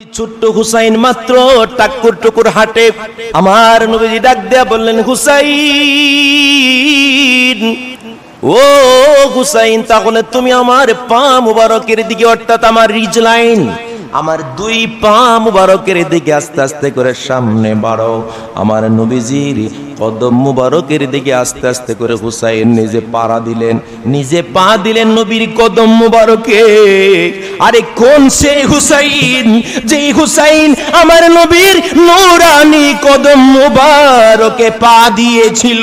ছোট্ট হুসাইন মাত্র টাকুর টুকুর হাটে। আমার নবীজি ডাক দেয়া বললেন, হুসাইন, ও হুসাইন, তাহলে তুমি আমার পা মুবারকের দিকে, অর্থাৎ আমার রিজ লাইন, আমার দুই পা মুবারকের দিকে আস্তে আস্তে করে সামনে বাড়ো আমার নবীজির কদম মুবারকের দিকে আস্তে আস্তে করে হুসাইন নিজে পাড়া দিলেন, নিজে পা দিলেন নবীর কদম মুবারকে আরে কোন সেই হুসাইন, যেই হুসাইন আমার নবীর নৌরানি কদম মুবারকে পা দিয়েছিল?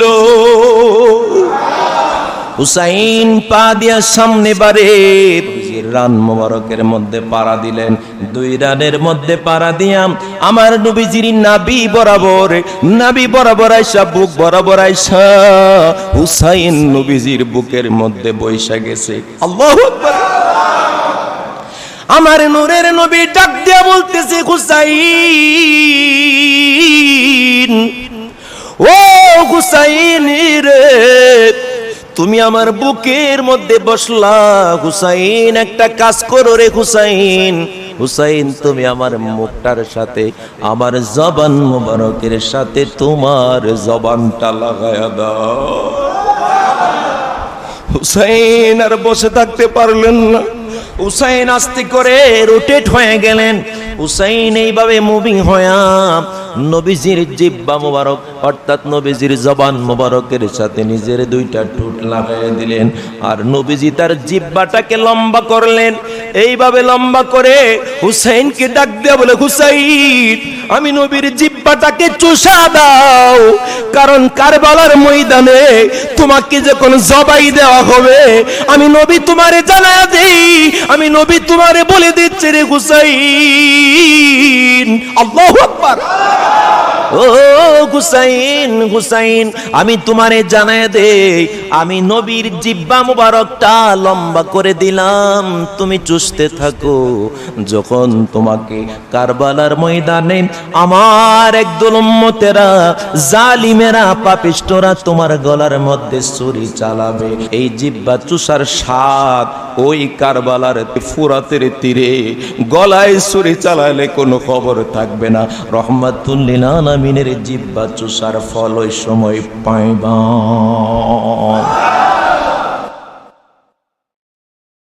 হুসাইন পা দিয়া সামনে বারে রান মোবারকের মধ্যে পাড়া দিলেন। দুই রানের মধ্যে পাড়া দিয়াম। আমার নবীজির নাবি বরাবর নাবি বরাবর আইসা, বুক বরাবর আইসা হুসাইন নবীজির বুকের মধ্যে বৈশা গেছে। আল্লাহু আমার নূরের নবী ডাক দিয়া বলতেছে, হুসাইন, ও হুসাইন তুমি আমার বুকের মধ্যে বসলা, হুসাইন, একটা কাজ করো রে হুসাইন। হুসাইন, তুমি আমার মুখটার সাথে, আমার জবান মুবারকের সাথে তোমার জবানটা লাগায়া দাও। হুসাইন আর বসে থাকতে পারলেন না। হুসাইন আস্তে করে রোটেট হয়ে গেলেন। হুসাইন এইভাবে মুভিং হয়া নবীজির জিব্বা মোবারক, অর্থাৎ নবীজির জবান মোবারকের সাথে নিজের দুইটা ঠোঁট লাগাই দিলেন। আর নবীজি তার জিব্বাটাকে লম্বা করলেন। এইভাবে লম্বা করে হুসাইনকে ডাক দেয়া বলে, হুসাইন, আমি নবীর জিব্বাটাকে চুষা দাও। কারণ কারবালার ময়দানে তোমাকে যখন জবাই দেওয়া হবে, আমি নবী তোমারে জানা দেই, আমি নবী তোমারে বলে দিচ্ছি রে হুসাইন। আল্লাহু আকবার। ও হুসাইন হুসাইন, আমি তোমারে জানায় দে আমি নবীর জিব্বা মুবারকটা লম্বা করে দিলাম। তুমি চুষতে থাকো। যখন তোমাকে কারবালার ময়দানে আমার একদল উম্মতেরা, জালিমেরা, পাপিষ্টরা তোমার গলার মধ্যে ছুরি চালাবে, এই জিব্বা চুষার স্বাদ ওই কারবালার ফুরাতের তীরে গলায় ছুরি চালালে কোনো খবর থাকবে না। রহমাতুল্লিল আলামিনের জিব্বা চুষার ফল ওই সময় পাইবা।